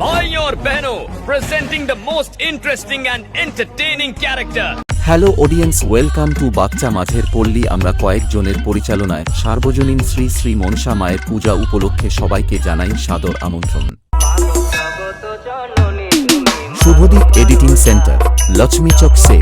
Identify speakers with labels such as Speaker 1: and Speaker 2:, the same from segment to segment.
Speaker 1: Bhai or Beno, presenting the most interesting and entertaining character.
Speaker 2: Hello audience welcome to বাচ্চা মাঝের পল্লী আমরা কয়েকজনের পরিচালনায় সার্বজনীন শ্রী শ্রী মনসা মায়ের পূজা উপলক্ষে সবাইকে জানাই সাদর আমন্ত্রণ। শুভদীপ এডিটিং সেন্টার লক্ষ্মী চক সে।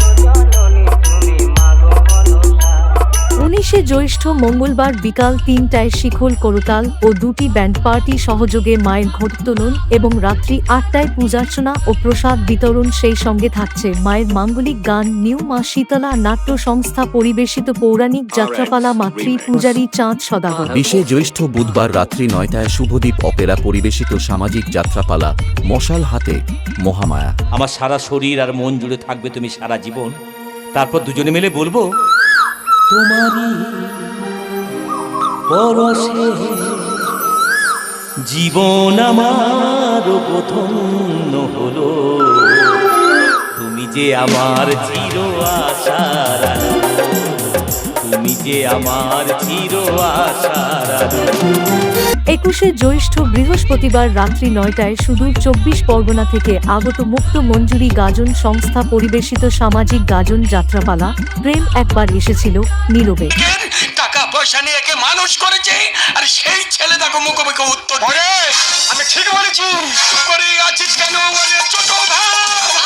Speaker 3: জ্যৈষ্ঠ মঙ্গলবার বিকাল তিনটায় শিখল করতাল ও দুটি ব্যান্ড পার্টি সহযোগে মায়ের ঘটোত্তোলন এবং রাত্রি আটটায় পূজার্চনা ও প্রসাদ বিতরণ সেই সঙ্গে থাকছে। মায়ের মাঙ্গলিক গান নিউ মা শীতলা নাট্য সংস্থা পরিবেশিত পৌরাণিক যাত্রাপালা মাতৃ পূজারী চাঁদ সদাগর।
Speaker 2: বিশে জ্যৈষ্ঠ বুধবার রাত্রি নয়টায় শুভদীপ অপেরা পরিবেশিত সামাজিক যাত্রাপালা মশাল হাতে মহামায়া।
Speaker 4: আমার সারা শরীর আর মন জুড়ে থাকবে তুমি সারা জীবন। তারপর দুজনে মিলে বলব তোমারই পরশে জীবন আমার প্রথম হলো। তুমি যে আমার চির আশার যে আমার চির
Speaker 3: একুশে জ্যৈষ্ঠ বৃহস্পতিবার রাত্রি নয়টায় সুদূর চব্বিশ পরগনা থেকে আগত মুক্ত মঞ্জুরি গাজন সংস্থা পরিবেশিত সামাজিক গাজন যাত্রাপালা প্রেম একবার এসেছিল নীরবে।
Speaker 5: টাকা পয়সা নিয়ে একে মানুষ করেছে আর সেই ছেলে দেখো মুখোমুখি উত্তর আমি ঠিক বলেছি। করে আছিস কেন ওরে ছোট ভাই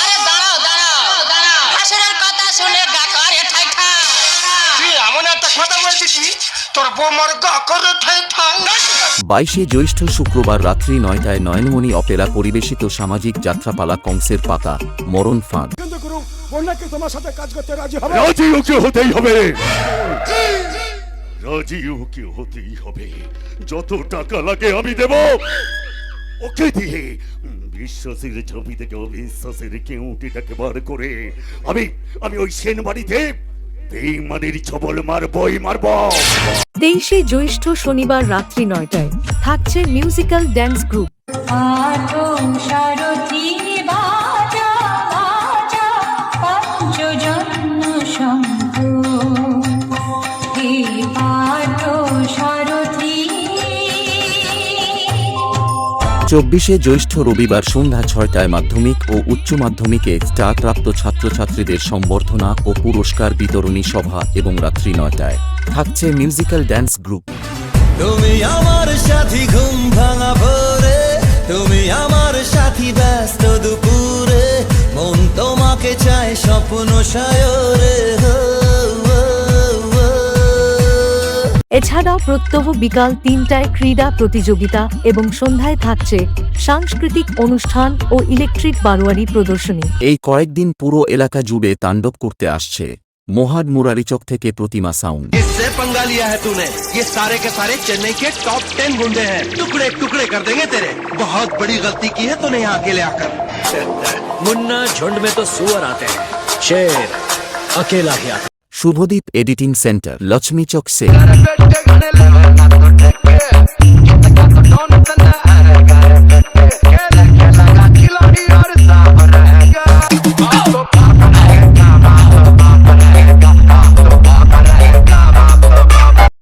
Speaker 6: আরে দাঁড়াও দাঁড়াও দাঁড়াও। কথা শুনে গা করে ঠাই ঠাই।
Speaker 2: বাইশে জ্যৈষ্ঠ শুক্রবার রাত্রি নয়টায় নয়নমণি অপেরা পরিবেশিত সামাজিক যাত্রাপালা কংসের পাতা মরণ ফাঁদ।
Speaker 7: রাজি ওকে হতেই হবে। রাজি ওকে হতেই হবে। যত টাকা লাগে আমি দেব। ওকে দিয়ে বিশ্বাসের ছবি থেকে অবিশ্বাসের কেউটিটাকে বার করে আমি আমি ওই সেন বাড়িতে বেইমানের ছবল মারবই মারব
Speaker 3: তেইশে জ্যৈষ্ঠ শনিবার রাত্রি নয়টায় থাকছে মিউজিক্যাল ড্যান্স গ্রুপ
Speaker 8: পঞ্চজন্য
Speaker 2: চব্বিশে জ্যৈষ্ঠ রবিবার সন্ধ্যা ছয়টায় মাধ্যমিক ও উচ্চ মাধ্যমিকে স্টারপ্রাপ্ত ছাত্রছাত্রীদের সম্বর্ধনা ও পুরস্কার বিতরণী সভা এবং রাত্রি নয়টায়। থাকছে মিউজিক্যাল ড্যান্স গ্রুপ।
Speaker 9: তুমি আমার সাথী ঘুম ভাঙা ভোরে, তুমি আমার সাথী ব্যস্ত দুপুরে, মন তোমাকে চায় স্বপ্ন সায়রে
Speaker 3: এছাড়াও প্রত্যহ বিকাল তিনটায় ক্রীড়া প্রতিযোগিতা এবং সন্ধ্যায় থাকছে সাংস্কৃতিক অনুষ্ঠান ও ইলেকট্রিক বারোয়ারি প্রদর্শনী
Speaker 2: এই কয়েকদিন পুরো এলাকা জুড়ে তাণ্ডব করতে আসছে মোহাড মুরারিচক থেকে প্রতিমা সাউন্ড
Speaker 9: किससे पंगा लिया है तूने ये सारे के सारे चेन्नई के टॉप टेन गुंडे हैं टुकड़े टुकड़े कर देंगे तेरे बहुत बड़ी गलती की है तूने यहाँ अकेले आकर
Speaker 1: मुन्ना झुंड में तो सुअर आते हैं शेर अकेला ही आता है।
Speaker 2: Subhadip editing centre Lakshmichak সে।